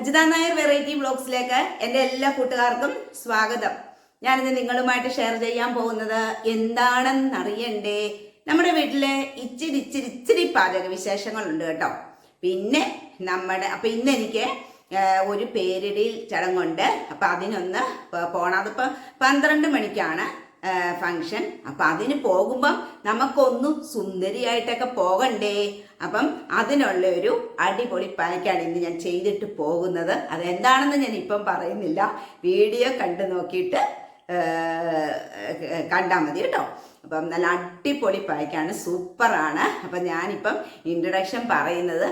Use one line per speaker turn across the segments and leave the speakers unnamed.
Ajitha Nair variety ബ്ലോഗ്സിലേക്ക് എന്റെ എല്ലാ കൂട്ടുകാർക്കും സ്വാഗതം. ഞാനിന്ന് നിങ്ങളുമായിട്ട് ഷെയർ ചെയ്യാൻ പോകുന്നത് എന്താണെന്ന് അറിയണ്ടേ നമ്മുടെ വീട്ടിലെ ഇച്ചിരി ഇച്ചിരി ഇച്ചിരി പാചക വിശേഷങ്ങളുണ്ട് കേട്ടോ. പിന്നെ നമ്മുടെ അപ്പൊ ഇന്ന് എനിക്ക് ഒരു പേരിടിയിൽ ചടങ്ങുണ്ട്. അപ്പൊ അതിനൊന്ന് പോണം. അതിപ്പോ പന്ത്രണ്ട് മണിക്കാണ്. ഫങ്ഷൻ അപ്പം അതിന് പോകുമ്പം നമുക്കൊന്ന് സുന്ദരിയായിട്ടൊക്കെ പോകണ്ടേ? അപ്പം അതിനുള്ള ഒരു അടിപൊളി പാക്കാണ് ഇന്ന് ഞാൻ ചെയ്തിട്ട് പോകുന്നത്. അതെന്താണെന്ന് ഞാൻ ഇപ്പം പറയുന്നില്ല. വീഡിയോ കണ്ടു നോക്കിയിട്ട് കണ്ടാൽ മതി കേട്ടോ. അപ്പം നല്ല അടിപൊളി പാക്കാണ് സൂപ്പറാണ്. അപ്പം ഞാനിപ്പം ഇൻട്രഡക്ഷൻ പറയുന്നത്.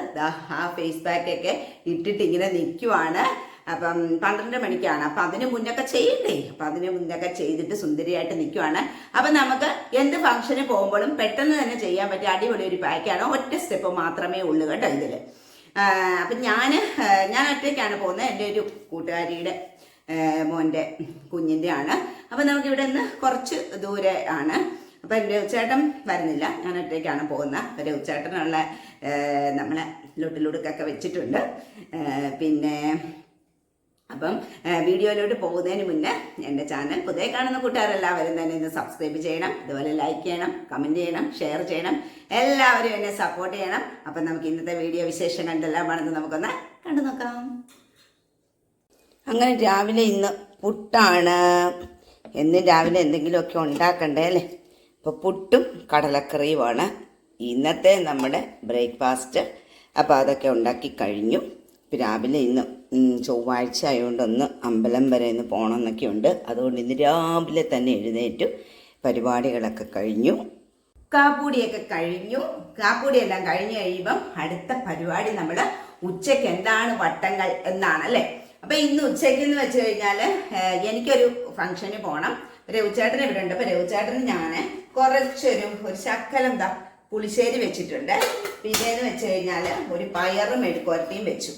ആ ഫേസ് പാക്കൊക്കെ ഇട്ടിട്ട് ഇങ്ങനെ നിൽക്കുവാണ് അപ്പം പന്ത്രണ്ട് മണിക്കാണ്. അപ്പം അതിന് മുന്നൊക്കെ ചെയ്യണ്ടേ? അപ്പം അതിന് മുന്നൊക്കെ ചെയ്തിട്ട് സുന്ദരിയായിട്ട് നിൽക്കുവാണ് അപ്പം നമുക്ക് എന്ത് ഫംഗ്ഷന് പോകുമ്പോഴും പെട്ടെന്ന് തന്നെ ചെയ്യാൻ പറ്റിയ അടിപൊളി ഒരു പാക്കാണ് ഒറ്റ സ്റ്റെപ്പ് മാത്രമേ ഉള്ളൂ കേട്ടോ ഇതിൽ അപ്പം ഞാൻ ഞാൻ ഒറ്റയ്ക്കാണ് പോകുന്നത്. എന്റെ ഒരു കൂട്ടുകാരിയുടെ മോന്റെ കുഞ്ഞിന്റെ ആണ് അപ്പം നമുക്ക് ഇവിടെ നിന്ന് കുറച്ച് ദൂരെ ആണ്. അപ്പം എന്റെ ഉച്ചേട്ടൻ വരുന്നില്ല. ഞാൻ ഒറ്റയ്ക്കാണ് പോകുന്നത്. അപ്പം രവിച്ചേട്ടനുള്ള നമ്മളെ ലൊട്ടിലുടുക്കൊക്കെ വെച്ചിട്ടുണ്ട്. പിന്നെ അപ്പം വീഡിയോയിലോട്ട് പോകുന്നതിന് മുന്നേ എന്റെ ചാനൽ പുതിയ കാണുന്ന കൂട്ടുകാരെല്ലാവരും തന്നെ ഇന്ന് സബ്സ്ക്രൈബ് ചെയ്യണം അതുപോലെ ലൈക്ക് ചെയ്യണം കമന്റ് ചെയ്യണം ഷെയർ ചെയ്യണം എല്ലാവരും എന്നെ സപ്പോർട്ട് ചെയ്യണം. അപ്പം നമുക്ക് ഇന്നത്തെ വീഡിയോ വിശേഷം കണ്ടെല്ലാം വേണമെന്ന് നമുക്കൊന്ന് കണ്ടു നോക്കാം. അങ്ങനെ രാവിലെ ഇന്ന് പുട്ടാണ്. എന്നും രാവിലെ എന്തെങ്കിലുമൊക്കെ ഉണ്ടാക്കണ്ടേ അല്ലേ? അപ്പോൾ പുട്ടും കടലക്കറിയുമാണ്. ഇന്നത്തെ നമ്മുടെ ബ്രേക്ക്ഫാസ്റ്റ് അപ്പോൾ അതൊക്കെ ഉണ്ടാക്കി കഴിഞ്ഞു. രാവിലെ ഇന്ന് ചൊവ്വാഴ്ച ആയതുകൊണ്ട് ഒന്ന് അമ്പലം വരെ ഇന്ന് പോകണം ഉണ്ട് അതുകൊണ്ട് ഇന്ന് രാവിലെ തന്നെ എഴുന്നേറ്റു. പരിപാടികളൊക്കെ കഴിഞ്ഞു. കാപ്പൂടിയൊക്കെ കഴിഞ്ഞു. കാപ്പൂടിയെല്ലാം കഴിഞ്ഞു കഴിയുമ്പം അടുത്ത പരിപാടി നമ്മൾ ഉച്ചയ്ക്ക് എന്താണ് വട്ടങ്ങൾ എന്നാണ് അല്ലേ അപ്പൊ ഇന്ന് ഉച്ചയ്ക്ക് എന്ന് വെച്ച് കഴിഞ്ഞാൽ എനിക്കൊരു ഫംഗ്ഷന് പോകണം രവിച്ചേട്ടൻ ഇവിടെ ഉണ്ട് അപ്പൊ രഘുചേട്ടന് ഞാൻ കുറച്ചൊരു ഒരു ശക്കലം എന്താ പുളിശ്ശേരി വെച്ചിട്ടുണ്ട്. പിന്നേന്ന് വെച്ച് കഴിഞ്ഞാൽ ഒരു പയറും മെഴുക്കുവരട്ടിയും വെച്ചു.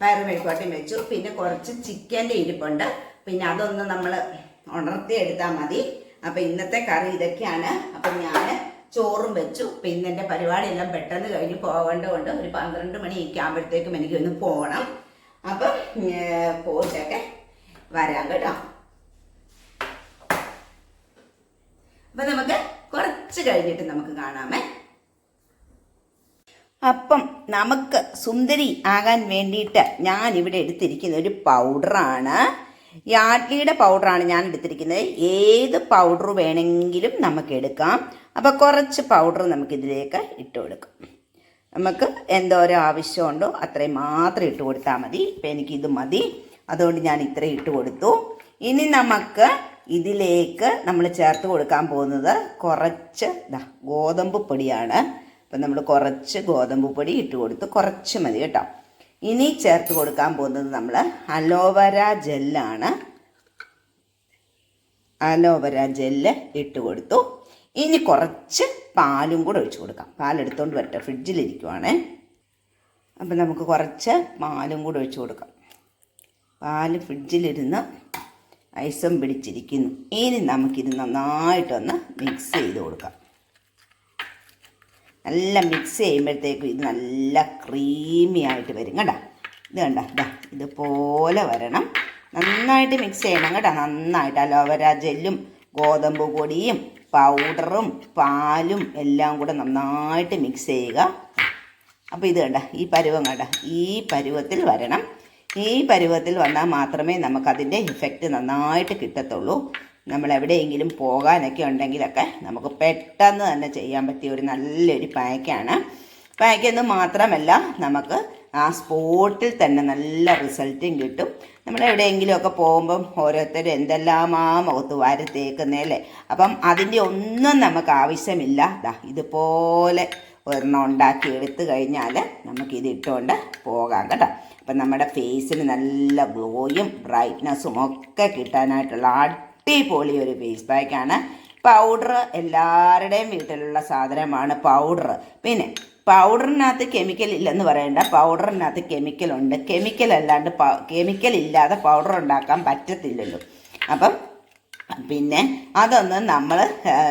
പയറും മെഴുക്കോട്ടയും വെച്ചു. പിന്നെ കുറച്ച് ചിക്കന്റെ ഇരിപ്പുണ്ട്. പിന്നെ അതൊന്ന് നമ്മൾ ഉണർത്തി എടുത്താൽ മതി. അപ്പൊ ഇന്നത്തെ കറി ഇതൊക്കെയാണ്. അപ്പൊ ഞാൻ ചോറും വെച്ചു. പിന്നെ എന്റെ പരിപാടിയെല്ലാം പെട്ടെന്ന് കഴിഞ്ഞ് പോകേണ്ടതുകൊണ്ട് ഒരു പന്ത്രണ്ട് മണിയൊക്കെ ആകുമ്പോഴത്തേക്കും എനിക്കൊന്ന് പോകണം അപ്പം പോയിട്ടൊക്കെ വരാം കേട്ടോ. അപ്പൊ നമുക്ക് കുറച്ച് കഴിഞ്ഞിട്ട് നമുക്ക് കാണാമേ. അപ്പം നമുക്ക് സുന്ദരി ആകാൻ വേണ്ടിയിട്ട് ഞാൻ ഇവിടെ എടുത്തിരിക്കുന്ന ഒരു പൗഡറാണ്. യാഡ്ലിയുടെ പൗഡറാണ് ഞാൻ എടുത്തിരിക്കുന്നത് ഏത് പൗഡർ വേണമെങ്കിലും നമുക്ക് എടുക്കാം. അപ്പോൾ കുറച്ച് പൗഡർ നമുക്ക് ഇതിലേക്ക് ഇട്ട് കൊടുക്കാം. നമുക്ക് എന്തോരം ആവശ്യമുണ്ടോ അത്രയും മാത്രം ഇട്ട് കൊടുത്താൽ മതി. ഇപ്പം എനിക്കിത് മതി. അതുകൊണ്ട് ഞാൻ ഇത്രയും ഇട്ട് കൊടുത്തു. ഇനി നമുക്ക് ഇതിലേക്ക് നമ്മൾ ചേർത്ത് കൊടുക്കാൻ പോകുന്നത് കുറച്ച് ഗോതമ്പ് പൊടിയാണ്. അപ്പം നമ്മൾ കുറച്ച് ഗോതമ്പ് പൊടി ഇട്ട് കൊടുത്ത് കുറച്ച് മതി കേട്ടോ. ഇനി ചേർത്ത് കൊടുക്കാൻ പോകുന്നത് നമ്മൾ അലോവര ജെല്ലാണ്. അലോവര ജെല്ല് ഇട്ട് കൊടുത്തു. ഇനി കുറച്ച് പാലും കൂടെ ഒഴിച്ചു കൊടുക്കാം. പാലെടുത്തോണ്ട് വരട്ടെ ഫ്രിഡ്ജിലിരിക്കുവാണേ. അപ്പം നമുക്ക് കുറച്ച് പാലും കൂടെ ഒഴിച്ചു കൊടുക്കാം. പാൽ ഫ്രിഡ്ജിലിരുന്ന് ഐസം പിടിച്ചിരിക്കുന്നു. ഇനി നമുക്കിത് നന്നായിട്ടൊന്ന് മിക്സ് ചെയ്ത് കൊടുക്കാം. നല്ല മിക്സ് ചെയ്യുമ്പോഴത്തേക്കും ഇത് നല്ല ക്രീമി ആയിട്ട് വരും കേട്ടോ. ഇത് കണ്ട? ഇതാ ഇതുപോലെ വരണം. നന്നായിട്ട് മിക്സ് ചെയ്യണം കേട്ടോ. നന്നായിട്ട് അലോവര ജെല്ലും ഗോതമ്പ് പൊടിയും പൗഡറും പാലും എല്ലാം കൂടെ നന്നായിട്ട് മിക്സ് ചെയ്യുക. അപ്പോൾ ഇത് കണ്ട? ഈ പരുവം കണ്ട? ഈ പരുവത്തിൽ വരണം. ഈ പരുവത്തിൽ വന്നാൽ മാത്രമേ നമുക്കതിന്റെ ഇഫക്റ്റ് നന്നായിട്ട് കിട്ടത്തുള്ളൂ. നമ്മൾ എവിടെയെങ്കിലും പോകാനൊക്കെ ഉണ്ടെങ്കിലൊക്കെ നമുക്ക് പെട്ടെന്ന് തന്നെ ചെയ്യാൻ പറ്റിയ ഒരു നല്ലൊരു പായ്ക്കാണ്. പായ്ക്ക് എന്ന് മാത്രമല്ല നമുക്ക് ആ സ്പോട്ടിൽ തന്നെ നല്ല റിസൾട്ടും കിട്ടും. നമ്മൾ എവിടെയെങ്കിലുമൊക്കെ പോകുമ്പം ഓരോരുത്തർ ആ മുഖത്ത് വാരി അപ്പം അതിന്റെ ഒന്നും നമുക്ക് ആവശ്യമില്ല. ദാ ഇതുപോലെ ഒരെണ്ണം ഉണ്ടാക്കി എടുത്തു കഴിഞ്ഞാൽ നമുക്കിത് ഇട്ടുകൊണ്ട് പോകാം കേട്ടോ. അപ്പം നമ്മുടെ ഫേസിന് നല്ല ഗ്ലോയും ബ്രൈറ്റ്നസ്സും ഒക്കെ കിട്ടാനായിട്ടുള്ള അടിപൊളി ഒരു ഫേസ് പാക്കാണ് പൗഡർ എല്ലാവരുടെയും വീട്ടിലുള്ള സാധനമാണ് പൗഡർ പിന്നെ പൗഡറിനകത്ത് കെമിക്കൽ ഇല്ലെന്ന് പറയണ്ട. പൗഡറിനകത്ത് കെമിക്കൽ ഉണ്ട്. കെമിക്കൽ അല്ലാണ്ട് കെമിക്കൽ ഇല്ലാതെ പൗഡർ ഉണ്ടാക്കാൻ പറ്റത്തില്ലല്ലോ. അപ്പം പിന്നെ അതൊന്ന് നമ്മൾ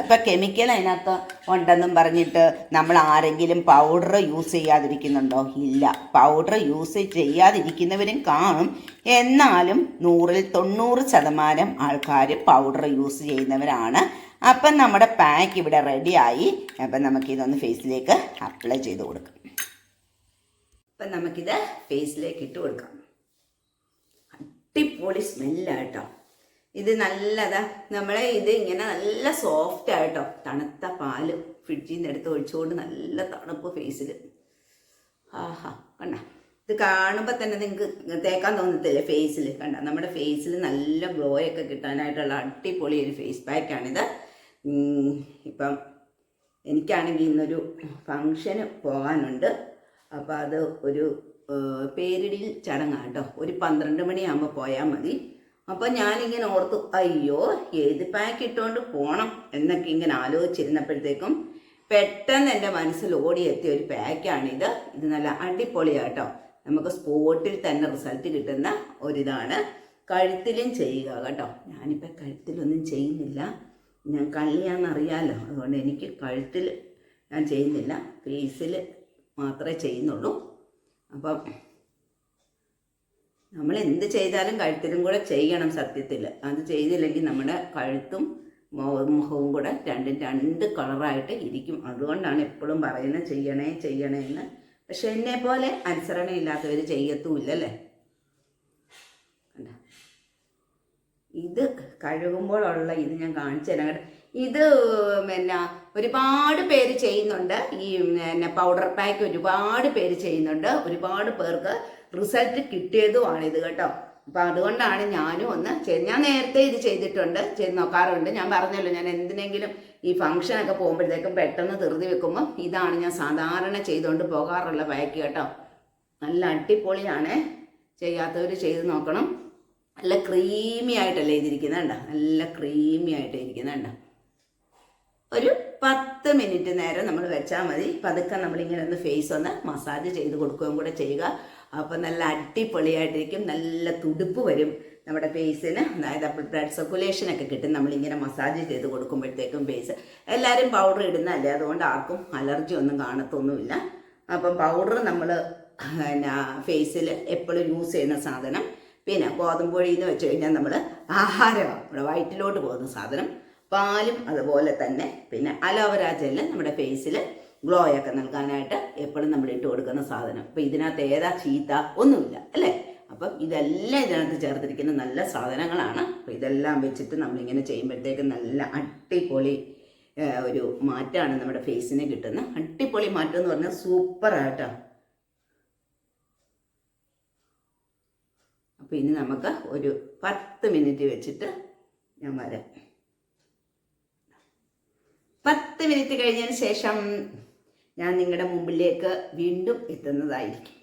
ഇപ്പം കെമിക്കൽ അതിനകത്ത് ഉണ്ടെന്നും പറഞ്ഞിട്ട് നമ്മൾ ആരെങ്കിലും പൗഡർ യൂസ് ചെയ്യാതിരിക്കുന്നുണ്ടോ? ഇല്ല. പൗഡർ യൂസ് ചെയ്യാതിരിക്കുന്നവരും കാണും. എന്നാലും നൂറിൽ തൊണ്ണൂറ് ശതമാനം ആൾക്കാർ പൗഡർ യൂസ് ചെയ്യുന്നവരാണ്. അപ്പം നമ്മുടെ പാക്ക് ഇവിടെ റെഡിയായി അപ്പം നമുക്കിതൊന്ന് ഫേസിലേക്ക് അപ്ലൈ ചെയ്ത് കൊടുക്കാം. അപ്പം നമുക്കിത് ഫേസിലേക്ക് ഇട്ട് കൊടുക്കാം. അടിപൊളി സ്മെല്ലാട്ടോ ഇത് നല്ലതാ. നമ്മളെ ഇത് ഇങ്ങനെ നല്ല സോഫ്റ്റ് ആയിട്ടോ തണുത്ത പാൽ ഫ്രിഡ്ജിൽ നിന്ന് എടുത്ത് ഒഴിച്ചുകൊണ്ട് നല്ല തണുപ്പ് ഫേസിൽ ആഹാ കണ്ട. ഇത് കാണുമ്പോൾ തന്നെ നിങ്ങൾക്ക് തേക്കാൻ തോന്നത്തില്ലേ ഫേസിൽ കണ്ട നമ്മുടെ ഫേസിൽ നല്ല ഗ്ലോ ഒക്കെ കിട്ടാനായിട്ടുള്ള അടിപൊളി ഒരു ഫേസ് പാക്കാണിത് ഇപ്പം എനിക്കാണെങ്കിൽ ഇന്നൊരു ഫങ്ഷന് പോകാനുണ്ട്. അപ്പോൾ അത് ഒരു പേരിടിയിൽ ചടങ്ങാട്ടോ ഒരു പന്ത്രണ്ട് മണിയാകുമ്പോൾ പോയാൽ മതി. അപ്പോൾ ഞാനിങ്ങനെ ഓർത്തു അയ്യോ ഏത് പാക്ക് ഇട്ടുകൊണ്ട് പോണം? എന്നൊക്കെ ഇങ്ങനെ ആലോചിച്ചിരുന്നപ്പോഴത്തേക്കും പെട്ടെന്ന് എന്റെ മനസ്സിൽ ഓടിയെത്തിയ ഒരു പാക്കാണിത് ഇത് നല്ല അടിപൊളിയാട്ടോ. നമുക്ക് സ്പോട്ടിൽ തന്നെ റിസൾട്ട് കിട്ടുന്ന ഒരിതാണ്. കഴുത്തിലും ചെയ്യുക കേട്ടോ. ഞാനിപ്പോൾ കഴുത്തിലൊന്നും ചെയ്യുന്നില്ല. ഞാൻ കള്ളിയാണെന്നറിയാമല്ലോ അതുകൊണ്ട് എനിക്ക് കഴുത്തിൽ ഞാൻ ചെയ്യുന്നില്ല. ഫേസിൽ മാത്രമേ ചെയ്യുന്നുള്ളൂ. അപ്പം നമ്മൾ എന്ത് ചെയ്താലും കഴുത്തിലും കൂടെ ചെയ്യണം സത്യത്തിൽ അത് ചെയ്തില്ലെങ്കിൽ നമ്മുടെ കഴുത്തും മുഖവും കൂടെ രണ്ടും രണ്ട് കളറായിട്ട് ഇരിക്കും. അതുകൊണ്ടാണ് എപ്പോഴും പറയുന്നത് ചെയ്യണേ ചെയ്യണേ എന്ന്. പക്ഷെ എന്നെ പോലെ അനുസരണയില്ലാത്തവർ ചെയ്യത്തുമില്ലല്ലേ? ഇത് കഴുകുമ്പോഴുള്ള ഇത് ഞാൻ കാണിച്ചു തരാം ഇത് പിന്നെ ഒരുപാട് പേര് ചെയ്യുന്നുണ്ട്. ഈ പിന്നെ പൗഡർ പാക്ക് ഒരുപാട് പേര് ചെയ്യുന്നുണ്ട്. ഒരുപാട് പേർക്ക് റിസൾട്ട് കിട്ടിയതുമാണ് ഇത് കേട്ടോ. അപ്പം അതുകൊണ്ടാണ് ഞാനും ഒന്ന് ഞാൻ നേരത്തെ ഇത് ചെയ്തിട്ടുണ്ട് ചെയ്ത് നോക്കാറുണ്ട്. ഞാൻ പറഞ്ഞല്ലോ ഞാൻ എന്തിനെങ്കിലും ഈ ഫംഗ്ഷനൊക്കെ പോകുമ്പോഴത്തേക്കും പെട്ടെന്ന് ധൃതി വെക്കുമ്പോൾ ഇതാണ് ഞാൻ സാധാരണ ചെയ്തുകൊണ്ട് പോകാറുള്ള പാക്ക് കേട്ടോ. നല്ല അടിപൊളിയാണ്. ചെയ്യാത്തവർ ചെയ്ത് നോക്കണം. നല്ല ക്രീമി ആയിട്ടല്ലേ ഇതിരിക്കുന്ന കണ്ടോ? നല്ല ക്രീമി ആയിട്ട് ഇരിക്കുന്നുണ്ട് ഒരു പത്ത് മിനിറ്റ് നേരം നമ്മൾ വെച്ചാൽ മതി. പതുക്കെ നമ്മളിങ്ങനെ ഒന്ന് ഫേസ് ഒന്ന് മസാജ് ചെയ്ത് കൊടുക്കുകയും കൂടെ ചെയ്യുക. അപ്പോൾ നല്ല അടിപൊളിയായിട്ടിരിക്കും. നല്ല തുടുപ്പ് വരും നമ്മുടെ ഫേസിന് അതായത് ബ്ലഡ് സർക്കുലേഷനൊക്കെ കിട്ടും. നമ്മളിങ്ങനെ മസാജ് ചെയ്ത് കൊടുക്കുമ്പോഴത്തേക്കും ഫേസ് എല്ലാവരും പൗഡർ ഇടുന്നതല്ലേ? അതുകൊണ്ട് ആർക്കും അലർജി ഒന്നും കാണത്തൊന്നുമില്ല. അപ്പം പൗഡർ നമ്മൾ പിന്നെ ഫേസിൽ എപ്പോഴും യൂസ് ചെയ്യുന്ന സാധനം. പിന്നെ ഗോതമ്പൊഴി എന്ന് വെച്ച് കഴിഞ്ഞാൽ നമ്മൾ ആഹാരമാണ്. നമ്മുടെ വയറ്റിലോട്ട് പോകുന്ന സാധനം. പാലും അതുപോലെ തന്നെ. പിന്നെ അലോവര ജെല്ല് നമ്മുടെ ഫേസിൽ ഗ്ലോ ഒക്കെ നൽകാനായിട്ട് എപ്പോഴും നമ്മൾ ഇട്ട് കൊടുക്കുന്ന സാധനം. അപ്പം ഇതിനകത്ത് ഏതാ ചീത്ത ഒന്നുമില്ല അല്ലേ? അപ്പം ഇതെല്ലാം ഇതിനകത്ത് ചേർത്തിരിക്കുന്ന നല്ല സാധനങ്ങളാണ്. അപ്പം ഇതെല്ലാം വെച്ചിട്ട് നമ്മളിങ്ങനെ ചെയ്യുമ്പോഴത്തേക്ക് നല്ല അടിപൊളി ഒരു മാറ്റമാണ് നമ്മുടെ ഫേസിന് കിട്ടുന്ന അടിപൊളി മാറ്റം എന്ന് പറഞ്ഞാൽ സൂപ്പറായിട്ടാണ് അപ്പോൾ ഇനി നമുക്ക് ഒരു പത്ത് മിനിറ്റ് വെച്ചിട്ട് ഞാൻ വരാം. പത്ത് മിനിറ്റ് കഴിഞ്ഞതിന് ശേഷം ഞാൻ നിങ്ങളുടെ മുമ്പിലേക്ക് വീണ്ടും എത്തുന്നതായിരിക്കും.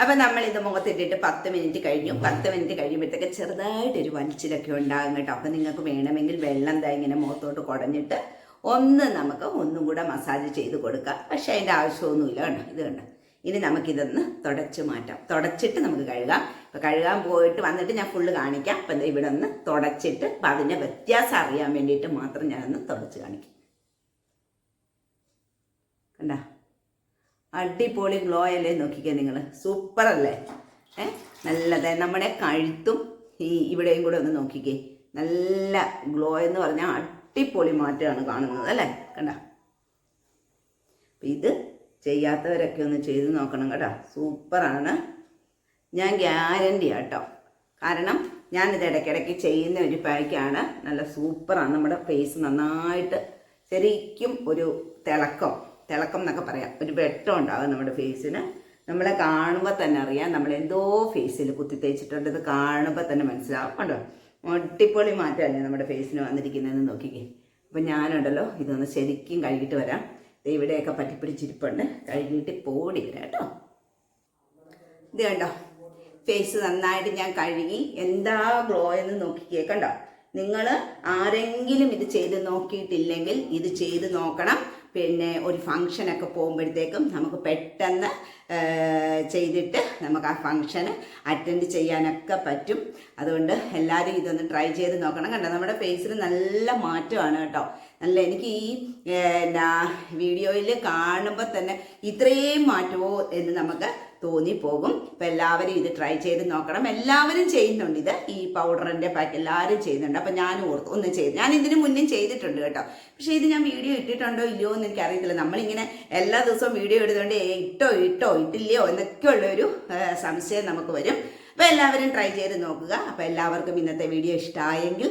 അപ്പം നമ്മൾ ഇത് മുഖത്തിട്ടിട്ട് പത്ത് മിനിറ്റ് കഴിഞ്ഞു. പത്ത് മിനിറ്റ് കഴിയുമ്പോഴത്തേക്ക് ചെറുതായിട്ടൊരു വലിച്ചിലൊക്കെ ഉണ്ടാകും കേട്ടോ. അപ്പം നിങ്ങൾക്ക് വേണമെങ്കിൽ വെള്ളം ദാ ഇങ്ങനെ മുഖത്തോട്ട് കുടഞ്ഞിട്ട് ഒന്ന് നമുക്ക് ഒന്നും കൂടെ മസാജ് ചെയ്ത് കൊടുക്കാം. പക്ഷേ അതിന്റെ ആവശ്യമൊന്നുമില്ല കണ്ടോ ഇത് കണ്ടോ? ഇനി നമുക്കിതൊന്ന് തുടച്ച് മാറ്റാം. തുടച്ചിട്ട് നമുക്ക് കഴുകാം. ഇപ്പം കഴുകാൻ പോയിട്ട് വന്നിട്ട് ഞാൻ ഫുള്ള് കാണിക്കാം. അപ്പം ഇവിടെ ഒന്ന് തുടച്ചിട്ട് അപ്പം അതിന്റെ വ്യത്യാസം അറിയാൻ വേണ്ടിയിട്ട് മാത്രം ഞാനൊന്ന് തുടച്ച് കാണിക്കാം. കണ്ട? അടിപൊളി ഗ്ലോ അല്ലേ നോക്കിക്കേ നിങ്ങൾ സൂപ്പർ അല്ലേ? ഏ? നല്ലത് നമ്മുടെ കഴുത്തും ഈ ഇവിടെയും കൂടെ ഒന്ന് നോക്കിക്കേ. നല്ല ഗ്ലോ എന്ന് പറഞ്ഞാൽ അടിപൊളി മാറ്റമാണ് കാണുന്നത് അല്ലേ? കണ്ട? ഇത് ചെയ്യാത്തവരൊക്കെ ഒന്ന് ചെയ്ത് നോക്കണം കേട്ടോ. സൂപ്പറാണ് ഞാൻ ഗ്യാരണ്ടി ആട്ടോ കാരണം ഞാനിത് ഇടയ്ക്കിടയ്ക്ക് ചെയ്യുന്ന ഒരു പാക്കാണ് നല്ല സൂപ്പറാണ്. നമ്മുടെ ഫേസ് നന്നായിട്ട് ശരിക്കും ഒരു തിളക്കം തിളക്കം എന്നൊക്കെ പറയാം. ഒരു വെട്ടം ഉണ്ടാകും നമ്മുടെ ഫേസിന് നമ്മളെ കാണുമ്പോൾ തന്നെ അറിയാം. നമ്മൾ എന്തോ ഫേസിൽ കുത്തി തേച്ചിട്ടുണ്ട്. ഇത് കാണുമ്പോൾ തന്നെ മനസ്സിലാവും. കണ്ടോ? ഒട്ടിപ്പൊളി മാറ്റമല്ലേ നമ്മുടെ ഫേസിന് വന്നിരിക്കുന്നതെന്ന് നോക്കിക്കേ. അപ്പം ഞാനുണ്ടല്ലോ ഇതൊന്ന് ശരിക്കും കഴുകിയിട്ട് വരാം. ഇവിടെയൊക്കെ പറ്റിപ്പിടിച്ചിരിപ്പുണ്ട്. കഴുകിയിട്ട് പോടി വരാം കേട്ടോ. ഇത് കണ്ടോ? ഫേസ് നന്നായിട്ട് ഞാൻ കഴുകി എന്താ ഗ്ലോ എന്ന് നോക്കി കണ്ടോ? നിങ്ങൾ ആരെങ്കിലും ഇത് ചെയ്ത് നോക്കിയിട്ടില്ലെങ്കിൽ ഇത് ചെയ്ത് നോക്കണം. പിന്നെ ഒരു ഫങ്ഷനൊക്കെ പോകുമ്പോഴത്തേക്കും നമുക്ക് പെട്ടെന്ന് ചെയ്തിട്ട് നമുക്ക് ആ ഫങ്ഷന് അറ്റൻഡ് ചെയ്യാനൊക്കെ പറ്റും. അതുകൊണ്ട് എല്ലാവരും ഇതൊന്ന് ട്രൈ ചെയ്ത് നോക്കണം. കണ്ടോ? നമ്മുടെ ഫേസിൽ നല്ല മാറ്റമാണ് കേട്ടോ. നല്ല എനിക്ക് ഈ എന്നാ വീഡിയോയിൽ കാണുമ്പോൾ തന്നെ ഇത്രയും മാറ്റമോ എന്ന് നമുക്ക് തോന്നിപ്പോകും. അപ്പം എല്ലാവരും ഇത് ട്രൈ ചെയ്ത് നോക്കണം. എല്ലാവരും ചെയ്യുന്നുണ്ട് ഇത്. ഈ പൗഡറിന്റെ പാക്ക് എല്ലാവരും ചെയ്യുന്നുണ്ട്. അപ്പം ഞാനും ഓർത്ത് ഒന്ന് ചെയ്തു. ഞാൻ ഇതിന് മുന്നേ ചെയ്തിട്ടുണ്ട് കേട്ടോ. പക്ഷേ ഇത് ഞാൻ വീഡിയോ ഇട്ടിട്ടുണ്ടോ ഇല്ലയോ എന്ന് എനിക്കറിയത്തില്ല. നമ്മളിങ്ങനെ എല്ലാ ദിവസവും വീഡിയോ ഇടുന്നതുകൊണ്ട് ഇട്ടോ ഇട്ടോ ഇട്ടില്ലയോ? എന്നൊക്കെയുള്ളൊരു സംശയം നമുക്ക് വരും. അപ്പോൾ എല്ലാവരും ട്രൈ ചെയ്ത് നോക്കുക. അപ്പോൾ എല്ലാവർക്കും ഇന്നത്തെ വീഡിയോ ഇഷ്ടമായെങ്കിൽ